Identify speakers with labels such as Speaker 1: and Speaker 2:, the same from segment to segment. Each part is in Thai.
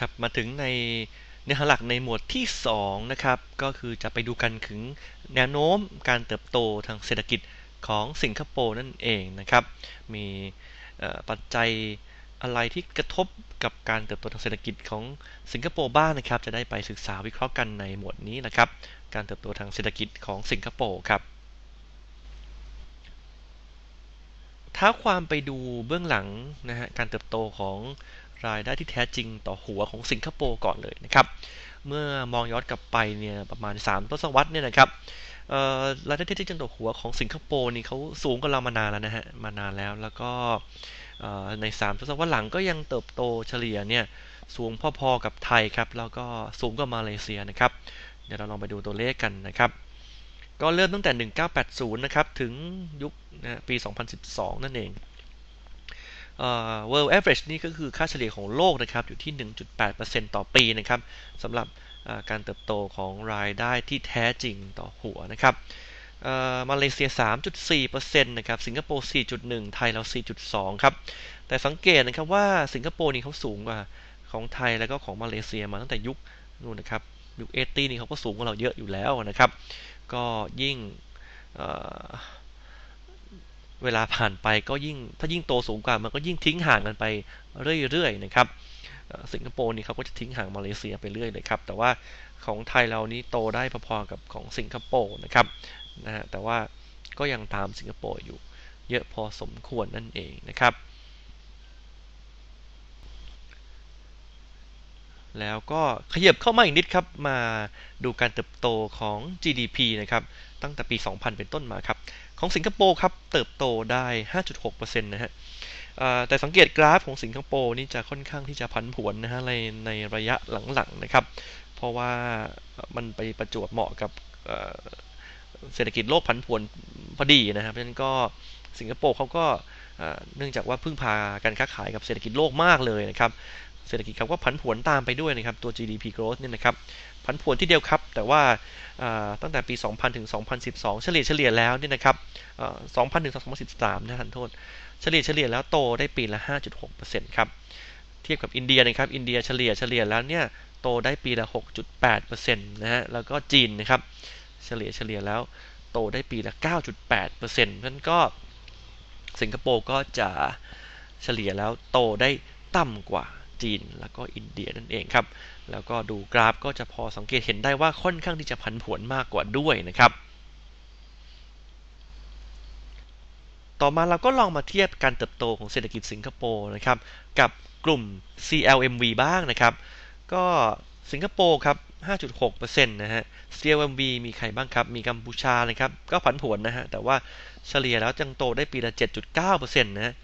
Speaker 1: ครับมาถึงในเนื้อหาหลักในหมวดที่2นะครับก็คือจะไปดูกันถึงแนวโน้มการเติบโตทางเศรษฐกิจของสิงคโปร์นั่นเองนะครับ มีปัจจัยอะไรที่กระทบกับการเติบโตทางเศรษฐกิจของสิงคโปร์บ้างนะครับ จะได้ไปศึกษาวิเคราะห์กันในหมวดนี้นะครับ การเติบโตทางเศรษฐกิจของสิงคโปร์ครับท้าความไปดูเบื้องหลังนะฮะการเติบโตของ รายได้ที่แท้จริงต่อหัวของสิงคโปร์ก่อนเลยนะครับ เมื่อมองย้อนกลับไปเนี่ยประมาณ 3 ทศวรรษเนี่ยนะครับรายได้ที่แท้จริงต่อหัวของสิงคโปร์นี่เขาสูงกว่าเรามานานแล้วนะฮะมานานแล้วแล้วก็ใน 3 ทศวรรษหลังก็ยังเติบโตเฉลี่ยเนี่ยสูงพอๆกับไทยครับแล้วก็สูงกว่ามาเลเซียนะครับ เดี๋ยวเราลองไปดูตัวเลขกันนะครับก็เริ่มตั้งแต่ 1980 นะครับ ถึงยุคนะปี 2012 นั่นเอง world average นี่ก็คือค่าเฉลี่ยของโลกนะครับอยู่ที่ 1.8%ต่อปีนะครับสำหรับการเติบโตของรายได้ที่แท้จริงต่อหัวนะครับมาเลเซีย 3.4%นะครับ สิงคโปร์ 4.1 ไทยเรา 4.2 ครับ แต่สังเกตนะครับว่าสิงคโปร์นี่เขาสูงกว่าของไทยแล้วก็ของมาเลเซียมาตั้งแต่ยุคนู่นนะครับยุคเอตี้นี่เขาก็สูงกว่าเราเยอะอยู่แล้วนะครับ ก็ยิ่ง เวลาผ่านไปก็ยิ่งถ้ายิ่งโตสูงกว่ามันก็ยิ่งทิ้งห่างกันไปเรื่อยๆนะครับสิงคโปร์นี่เขาก็จะทิ้งห่างมาเลเซียไปเรื่อยเลยครับแต่ว่าของไทยเรานี้โตได้พอๆกับของสิงคโปร์นะครับนะฮะแต่ว่าก็ยังตามสิงคโปร์อยู่เยอะพอสมควรนั่นเองนะครับ แล้วก็ขยับเข้ามาอีกนิดครับมาดูการเติบโตของ GDP นะครับตั้งแต่ปี 2000 เป็นต้นมาครับ ของสิงคโปร์ครับเติบโตได้ 5.6%นะฮะแต่สังเกตกราฟของสิงคโปร์นี่จะค่อนข้างที่จะพันผวนนะฮะในในระยะหลังๆนะครับ เพราะว่ามันไปประจวบเหมาะกับเศรษฐกิจโลกผันผวนพอดีนะครับเพราะฉะนั้นก็สิงคโปร์เขาก็เนื่องจากว่าพึ่งพาการค้าขายกับเศรษฐกิจโลกมากเลยนะครับ เศรษฐกิจเขาก็ผันผวนตามไปด้วยนะครับตัว GDP growth เนี่ยนะครับผันผวนที่เดียวครับ แต่ว่าตั้งแต่ปี 2000 ถึง 2012 เฉลี่ยเฉลี่ยแล้วเนี่ยนะครับ2000 ถึง 2013 นะท่านโทษ เฉลี่ยเฉลี่ยแล้วโตได้ปีละ 5.6%ครับ เทียบกับอินเดียนะครับ อินเดียเฉลี่ยเฉลี่ยแล้วเนี่ยโตได้ปีละ 6.8%นะฮะ แล้วก็จีนนะครับ เฉลี่ยเฉลี่ยแล้วโตได้ปีละ 9.8%เพราะฉะนั้นก็สิงคโปร์ก็จะเฉลี่ยแล้วโตได้ต่ำกว่า จีน แล้วก็อินเดียนั่นเองครับ แล้วก็ดูกราฟก็จะพอสังเกตเห็นได้ว่าค่อนข้างที่จะผันผวนมากกว่าด้วยนะครับต่อมาเราก็ลองมาเทียบการเติบโตของเศรษฐกิจสิงคโปร์นะครับกับกลุ่ม CLMV บ้างนะครับ ก็สิงคโปร์ครับ 5.6%นะฮะ CLMV มีใครบ้างครับ มีกัมพูชานะครับ ก็ผันผวนนะฮะ แต่ว่าเฉลี่ยแล้วจังโตได้ปีละ 7.9%นะฮะ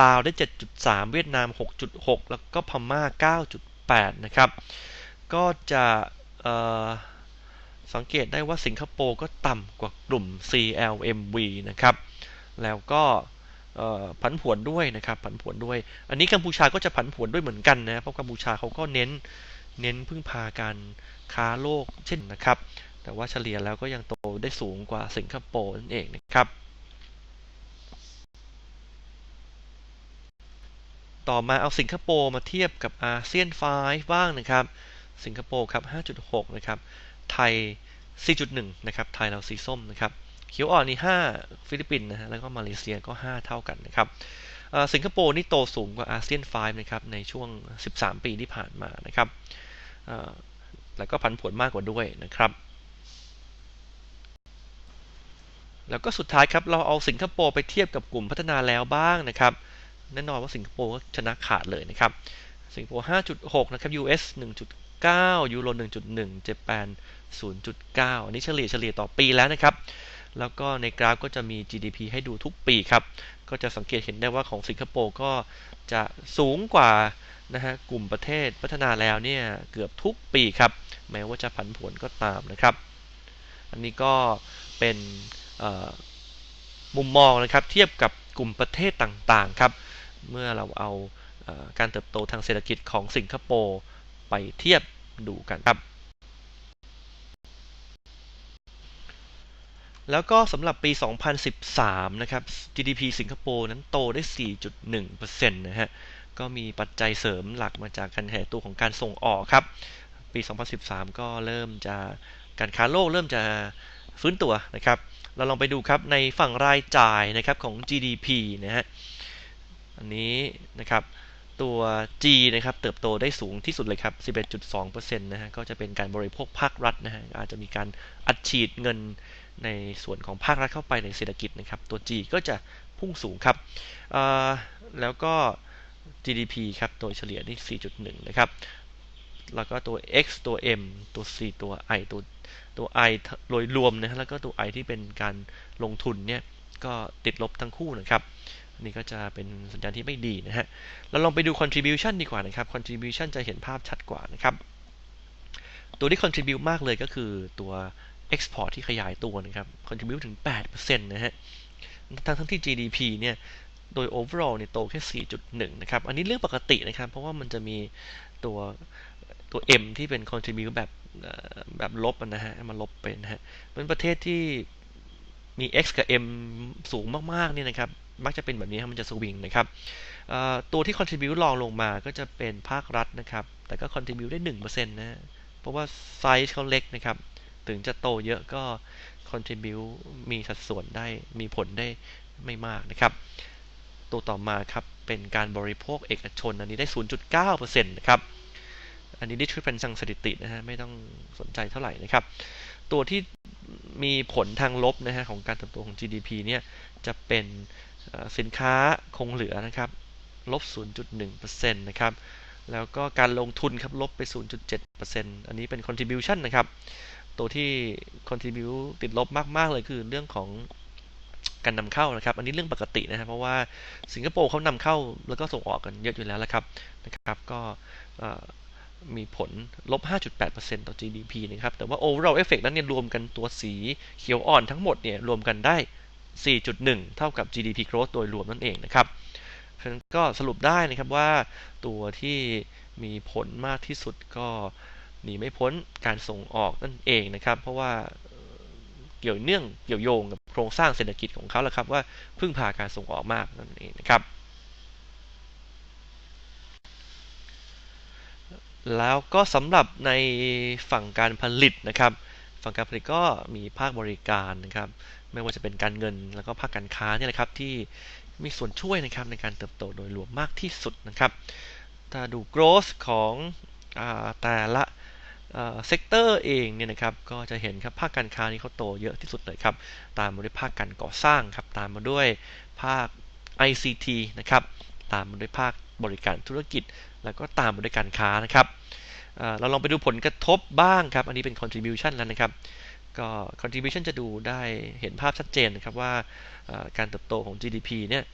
Speaker 1: ลาวได้ 7.3 เวียดนาม 6.6 แล้วก็พม่า 9.8 นะครับ ก็จะสังเกตได้ว่าสิงคโปร์ก็ต่ำกว่ากลุ่ม CLMV นะครับ แล้วก็ผันผวนด้วยนะครับผันผวนด้วย อันนี้กัมพูชาก็จะผันผวนด้วยเหมือนกันนะ เพราะกัมพูชาเขาก็เน้นเน้นพึ่งพาการค้าโลกเช่นนะครับ แต่ว่าเฉลี่ยแล้วก็ยังโตได้สูงกว่าสิงคโปร์นั่นเองนะครับ ต่อมาเอาสิงคโปร์มาเทียบกับอาเซียน5บ้างนะครับ สิงคโปร์ครับ 5.6 นะครับ ไทย 4.1 นะครับ ไทยเราสีส้มนะครับ เขียวอ่อนนี่ 5 ฟิลิปปินส์นะฮะ แล้วก็มาเลเซียก็ 5 เท่ากันนะครับ สิงคโปร์นี่โตสูงกว่าอาเซียน5นะครับ ในช่วง 13 ปีที่ผ่านมานะครับ แล้วก็ผันผวนมากกว่าด้วยนะครับแล้วก็สุดท้ายครับเราเอาสิงคโปร์ไปเทียบกับกลุ่มพัฒนาแล้วบ้างนะครับ แน่นอนว่าสิงคโปร์ก็ชนะขาดเลยนะครับ สิงคโปร์ 5.6 นะครับ US 1.9 ยูโร 1.1 เจแปน 0.9 อันนี้เฉลี่ยเฉลี่ยต่อปีแล้วนะครับ แล้วก็ในกราฟก็จะมี GDP ให้ดูทุกปีครับ ก็จะสังเกตเห็นได้ว่าของสิงคโปร์ก็จะสูงกว่านะฮะกลุ่มประเทศพัฒนาแล้วเนี่ยเกือบทุกปีครับ แม้ว่าจะผันผวนก็ตามนะครับ อันนี้ก็เป็นมุมมองนะครับเทียบกับกลุ่มประเทศต่างๆครับ เมื่อเราเอาการเติบโตทางเศรษฐกิจของสิงคโปร์ไปเทียบดูกันครับ แล้วก็สำหรับปี 2013 นะครับ GDP สิงคโปร์นั้นโตได้ 4.1%นะฮะ ก็มีปัจจัยเสริมหลักมาจากการขยายตัวของการส่งออกครับ ปี 2013 ก็เริ่มจะการค้าโลกเริ่มจะฟื้นตัวนะครับ เราลองไปดูครับในฝั่งรายจ่ายนะครับของ GDP นะฮะ อันนี้นะครับตัว G นะครับเติบโตได้สูงที่สุดเลยครับ 11.2%นะฮะก็จะเป็นการบริโภคภาครัฐนะฮะอาจจะมีการอัดฉีดเงินในส่วนของภาครัฐเข้าไปในเศรษฐกิจนะครับ ตัว G ก็จะพุ่งสูงครับแล้วก็ GDP ครับโดยเฉลี่ยที่ 4.1 นะครับ แล้วก็ตัว X ตัว M ตัว C ตัว I ตัวตัว I โดยรวมนะแล้วก็ตัว I ที่เป็นการลงทุนเนี่ยก็ติดลบทั้งคู่นะครับ นนี้ก็จะเป็นสัญญาณที่ไม่ดีนะฮะ เราลองไปดู contribution ดีกว่านะครับ contribution จะเห็นภาพชัดกว่านะครับ ตัวที่ contribute มากเลยก็คือตัว export ที่ขยายตัวนะครับ contribute ถึง 8%นะฮะ ทั้งทั้งที่ GDP เนี่ยโดย overall เนี่ยโตแค่ 4.1 นะครับ อันนี้เรื่องปกตินะครับ เพราะว่ามันจะมีตัวตัว M ที่เป็น contribute แบบแบบลบนะฮะมาลบเป็นนะฮะเป็นประเทศที่มี X กับ M สูงมากๆเนี่ยนะครับ มักจะเป็นแบบนี้มันจะสวิงนะครับตัวที่ contribute รองลงมาก็จะเป็นภาครัฐนะครับ แต่ก็ contribute ได้ 1%นะเพราะว่าไซส์เขาเล็กนะครับ ถึงจะโตเยอะก็ contribute มีสัดส่วนได้มีผลได้ไม่มากนะครับ ตัวต่อมาครับเป็นการบริโภคเอกชน อันนี้ได้ 0.9%นะครับ อันนี้ดิชิเป็นสังสถิตินะฮะไม่ต้องสนใจเท่าไหร่นะครับ ตัวที่มีผลทางลบนะฮะของการเติบโตของ GDP เนี่ยจะเป็น สินค้าคงเหลือนะครับลบ 0.1%นะครับ แล้วก็การลงทุนครับลบไป 0.7%อันนี้เป็น contribution นะครับ ตัวที่ contribute ติดลบมาก ๆ เลยคือเรื่องของการนำเข้านะครับ อันนี้เรื่องปกตินะครับ เพราะว่าสิงคโปร์เขานำเข้าแล้วก็ส่งออกกันเยอะอยู่แล้วละครับนะครับ ก็มีผลลบ 5.8%ต่อ GDP นะครับ แต่ว่า overall effect นั้นเนี่ยรวมกันตัวสีเขียวอ่อนทั้งหมดเนี่ยรวมกันได้ 4.1 เท่ากับ GDP growth โดยรวมนั่นเองนะครับเพราะฉะนั้นก็สรุปได้นะครับว่าตัวที่มีผลมากที่สุดก็หนีไม่พ้นการส่งออกนั่นเองนะครับ เพราะว่าเกี่ยวเนื่องเกี่ยวโยงกับโครงสร้างเศรษฐกิจของเขาแหล้วครับว่าพึ่งพาการส่งออกมากนั่นเองนะครับ แล้วก็สำหรับในฝั่งการผลิตนะครับ ฝั่งการผลิตก็มีภาคบริการนะครับ ไม่ว่าจะเป็นการเงินแล้วก็ภาคการค้าเนี่ยนะครับที่มีส่วนช่วยนะครับในการเติบโตโดยรวมมากที่สุดนะครับ ถ้าดู growth ของอแต่ละเซกเตอร์เองเนี่ยนะครับก็จะเห็นครับภาคการค้านี่เขาโตเยอะที่สุดเลยครับ ตามมาด้วยภาคการก่อสร้างครับตามมาด้วยภาค ICT นะครับตามมาด้วยภาคบริการธุรกิจ แล้วก็ตามมาด้วยการค้านะครับเราลองไปดูผลกระทบบ้างครับ อันนี้เป็น contribution แล้วนะครับ ก็ contribution จะดูได้เห็นภาพชัดเจนนะครับว่าการเติบโตของ GDP เนี่ย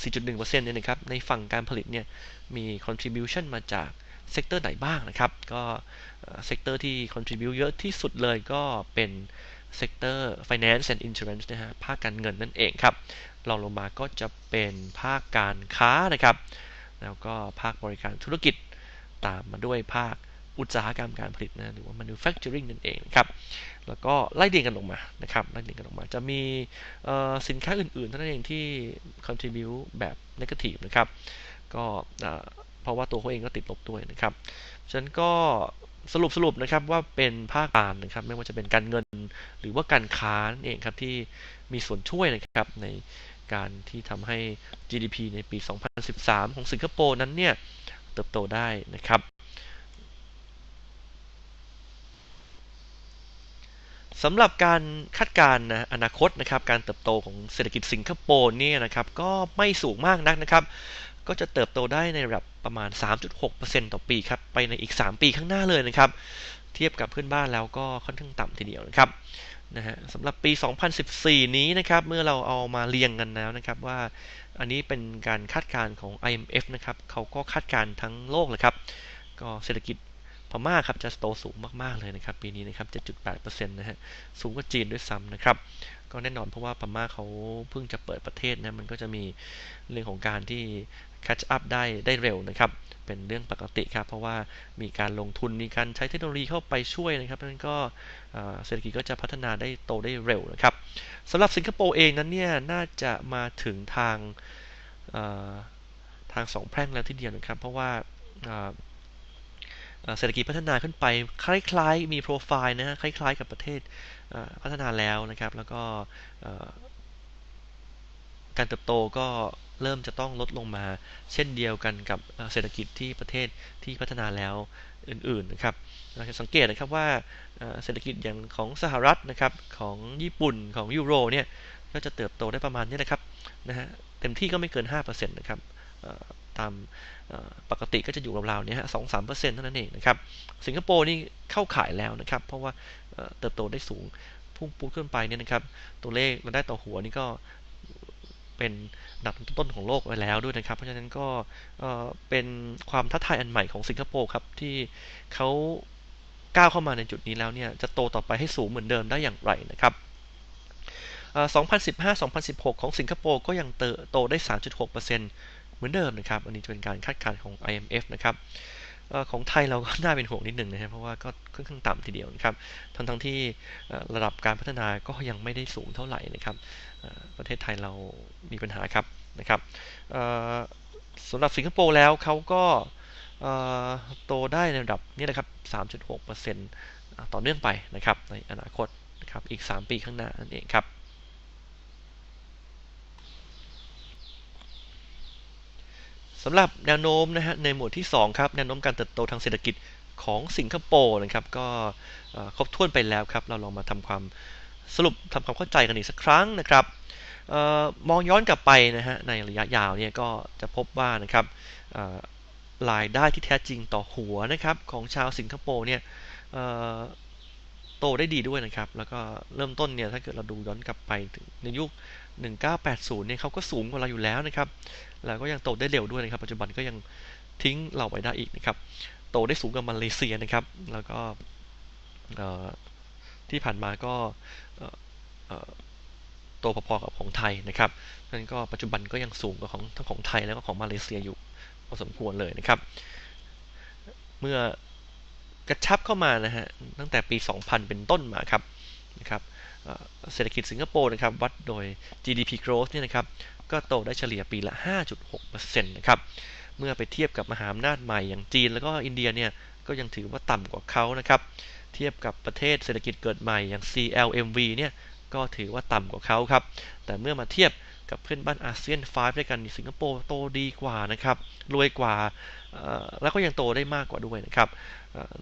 Speaker 1: 4.1%เนี่ยนะครับ ในฝั่งการผลิตเนี่ย มี contribution มาจากเซกเตอร์ไหนบ้างนะครับ ก็เซกเตอร์ที่ contribute เยอะที่สุดเลยก็เป็นเซกเตอร์ finance and insurance นะฮะ ภาคการเงินนั่นเองครับรองลงมาก็จะเป็นภาคการค้านะครับ แล้วก็ภาคบริการธุรกิจ ตามมาด้วยภาค อุตสาหกรรมการผลิตนะหรือว่า manufacturing นั่นเองครับแล้วก็ไล่เรียงกันลงมานะครับไล่เรียงกันลงมาจะมีสินค้าอื่นๆเท่านั้นเองที่ contribute แบบ negative นะครับก็เพราะว่าตัวเขาเองก็ติดลบด้วยนะครับฉะนั้นก็สรุปสรุปนะครับว่าเป็นภาคการนะครับไม่ว่าจะเป็นการเงินหรือว่าการค้านเองครับที่มีส่วนช่วยนะครับในการที่ทำให้ GDP ในปี 2013 ของสิงคโปร์นั้นเนี่ยเติบโตได้นะครับ สำหรับการคาดการณ์อนาคตนะครับการเติบโตของเศรษฐกิจสิงคโปร์นี่นะครับก็ไม่สูงมากนักนะครับ ก็จะเติบโตได้ในระดับประมาณ 3.6%ต่อปีครับไปในอีก 3 ปีข้างหน้าเลยนะครับ เทียบกับเพื่อนบ้านแล้วก็ค่อนข้างต่ำทีเดียวนะครับนะฮะสำหรับปี 2014 นี้นะครับเมื่อเราเอามาเรียงกันแล้วนะครับว่าอันนี้เป็นการคาดการณ์ของ IMF นะครับเขาก็คาดการณ์ทั้งโลกเลยครับก็เศรษฐกิจ ม่าครับจะโตสูงมากๆเลยนะครับปีนี้นะครับ 7.8%นะฮะสูงกว่าจีนด้วยซ้ำนะครับก็แน่นอนเพราะว่าพม่าเขาเพิ่งจะเปิดประเทศนะมันก็จะมีเรื่องของการที่ catch up ได้ได้เร็วนะครับ เป็นเรื่องปกติครับ เพราะว่ามีการลงทุนมีการใช้เทคโนโลยีเข้าไปช่วยนะครับนั้นก็เศรษฐกิจก็จะพัฒนาได้โตได้เร็วนะครับสำหรับสิงคโปร์เองนั้นเนี่ยน่าจะมาถึงทางทางสองแพร่งแล้วทีเดียวนะครับ เพราะว่า เศรษฐกิจพัฒนาขึ้นไปคล้ายๆ มีโปรไฟล์นะฮะคล้าย ๆ กับประเทศพัฒนาแล้วนะครับ แล้วก็การเติบโตก็เริ่มจะต้องลดลงมา เช่นเดียวกันกับเศรษฐกิจที่ประเทศที่พัฒนาแล้วอื่นๆนะครับเราจะสังเกตนะครับว่าเศรษฐกิจอย่างของสหรัฐนะครับของญี่ปุ่นของยูโรเนี่ยก็จะเติบโตได้ประมาณนี้นะครับนะฮะเต็มที่ก็ไม่เกิน 5%นะครับ ตามปกติก็จะอยู่ราวๆนี้ฮะสองสามเปอร์เซ็นต์เท่านั้นเองนะครับ สิงคโปร์นี่เข้าขายแล้วนะครับ เพราะว่าเติบโตได้สูงพุ่งปูดขึ้นไปเนี่ยนะครับ ตัวเลขรายได้ต่อหัวนี่ก็เป็นดับต้นของโลกไปแล้วด้วยนะครับ เพราะฉะนั้นก็เป็นความท้าทายอันใหม่ของสิงคโปร์ครับ ที่เขาก้าวเข้ามาในจุดนี้แล้วเนี่ยจะโตต่อไปให้สูงเหมือนเดิมได้อย่างไรนะครับ2015-2016 ของสิงคโปร์ก็ยังเติบโตได้ 3.6%เมือนเดิมนะครับ อันนี้จะเป็นการคาดการณ์ของ IMF นะครับของไทยเราก็น่าเป็นห่วงนิดหนึ่งนะครับเพราะว่าก็ค่อนข้างต่ำทีเดียวนะครับทั้งทั้งที่ระดับการพัฒนาก็ยังไม่ได้สูงเท่าไหร่นะครับประเทศไทยเรามีปัญหาครับนะครับสำหรับสิงคโปร์แล้วเขาก็โตได้ในระดับนี้นะครับ 3.6%ต่อเนื่องไปนะครับในอนาคตนะครับอีก 3 ปีข้างหน้านั่นเองครับ สำหรับแนวโน้มนะฮะในหมวดที่ 2 ครับ แนวโน้มการเติบโตทางเศรษฐกิจของสิงคโปร์นะครับก็ครบถ้วนไปแล้วครับ เราลองมาทำความสรุปทำความเข้าใจกันอีกสักครั้งนะครับออมองย้อนกลับไปนะฮะในระยะยาวเนี่ยก็จะพบว่านะครับรายได้ที่แท้จริงต่อหัวนะครับของชาวสิงคโปร์เนี่ยโตได้ดีด้วยนะครับ แล้วก็เริ่มต้นเนี่ยถ้าเกิดเราดูย้อนกลับไปถึงในยุค 1980 เนี่ยเขาก็สูงกว่าเราอยู่แล้วนะครับ แล้วก็ยังโตได้เร็วด้วยนะครับ ปัจจุบันก็ยังทิ้งเราไปได้อีกนะครับ โตได้สูงกว่ามาเลเซียนะครับ แล้วก็ที่ผ่านมาก็โตพอๆกับของไทยนะครับนั้นก็ปัจจุบันก็ยังสูงกว่าของทั้งของไทยแล้วก็ของมาเลเซียอยู่พอสมควรเลยนะครับ เมื่อกระชับเข้ามานะฮะตั้งแต่ปี 2000 เป็นต้นมาครับนะครับ เศรษฐกิจสิงคโปร์นะครับวัดโดย GDP growth เนี่ยนะครับก็โตได้เฉลี่ยปีละ 5.6%นะครับเมื่อไปเทียบกับมหาอำนาจใหม่อย่างจีนแล้วก็อินเดียเนี่ยก็ยังถือว่าต่ำกว่าเขานะครับเทียบกับประเทศเศรษฐกิจเกิดใหม่อย่าง CLMV เนี่ยก็ถือว่าต่ำกว่าเขาครับแต่เมื่อมาเทียบ กับเพื่อนบ้านอาเซียน5ด้วยกันสิงคโปร์โตดีกว่านะครับรวยกว่าแล้วก็ยังโตได้มากกว่าด้วยนะครับ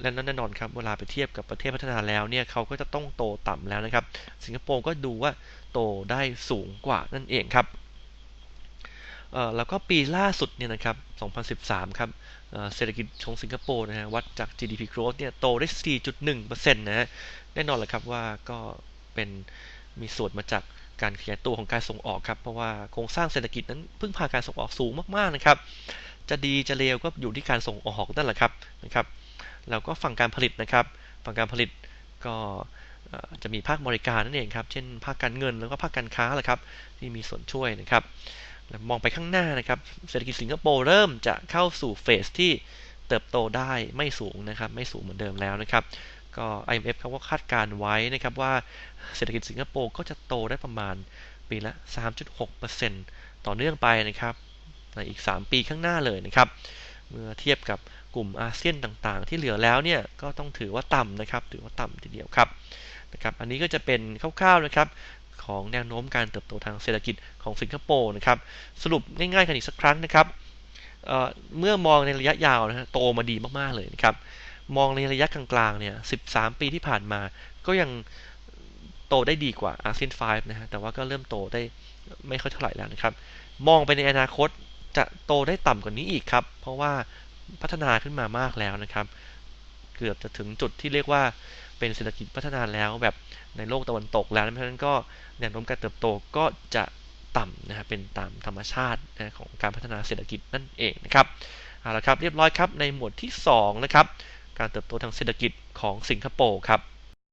Speaker 1: และนั้นแน่นอนครับเวลาไปเทียบกับประเทศพัฒนาแล้วเนี่ยเขาก็จะต้องโตต่ำแล้วนะครับ สิงคโปร์ก็ดูว่าโตได้สูงกว่านั่นเองครับแล้วก็ปีล่าสุดเนี่ยนะครับ 2013 ครับเศรษฐกิจของสิงคโปร์นะฮะวัดจาก GDP growth เนี่ยโตได้ 4.1%นะฮะแน่นอนแหละครับว่าก็เป็นมีส่วนมาจาก การขยายตัวของการส่งออกครับเพราะว่าโครงสร้างเศรษฐกิจนั้นพึ่งพาการส่งออกสูงมากๆนะครับ จะดีจะเลวก็อยู่ที่การส่งออกนั่นแหละครับนะครับแล้วก็ฝั่งการผลิตนะครับฝั่งการผลิตก็จะมีภาคบริการนั่นเองครับ เช่นภาคการเงินแล้วก็ภาคการค้าแหละครับที่มีส่วนช่วยนะครับ มองไปข้างหน้านะครับ เศรษฐกิจสิงคโปร์เริ่มจะเข้าสู่เฟสที่เติบโตได้ไม่สูงนะครับ ไม่สูงเหมือนเดิมแล้วนะครับ ก็ IMF เขาก็คาดการไว้นะครับว่าเศรษฐกิจสิงคโปร์ก็จะโตได้ประมาณปีละ 3.6%ต่อเนื่องไปนะครับในอีก 3 ปีข้างหน้าเลยนะครับ เมื่อเทียบกับกลุ่มอาเซียนต่างๆ ที่เหลือแล้วเนี่ยก็ต้องถือว่าต่ำนะครับ ถือว่าต่ำทีเดียวครับนะครับ อันนี้ก็จะเป็นคร่าวๆนะครับของแนวโน้มการเติบโตทางเศรษฐกิจของสิงคโปร์นะครับ สรุปง่ายๆกันอีกสักครั้งนะครับเเมื่อมองในระยะยาวนะฮะโตมาดีมากๆเลยนะครับ มองในระยะกลางๆ เนี่ย 13 ปีที่ผ่านมา ก็ยังโตได้ดีกว่าอาเซียน5นะฮะ แต่ว่าก็เริ่มโตได้ไม่ค่อยเท่าไหร่แล้วนะครับ มองไปในอนาคตจะโตได้ต่ำกว่านี้อีกครับ เพราะว่าพัฒนาขึ้นมามากแล้วนะครับ เกือบจะถึงจุดที่เรียกว่าเป็นเศรษฐกิจพัฒนาแล้วแบบในโลกตะวันตกแล้วเพราะฉะนั้นก็แนวโน้มการเติบโตก็จะต่ำนะครับเป็นตามธรรมชาติของการพัฒนาเศรษฐกิจนั่นเองนะครับเอาละครับเรียบร้อยครับในหมวดที่2นะครับ การเติบโตทางเศรษฐกิจของสิงคโปร์ครับ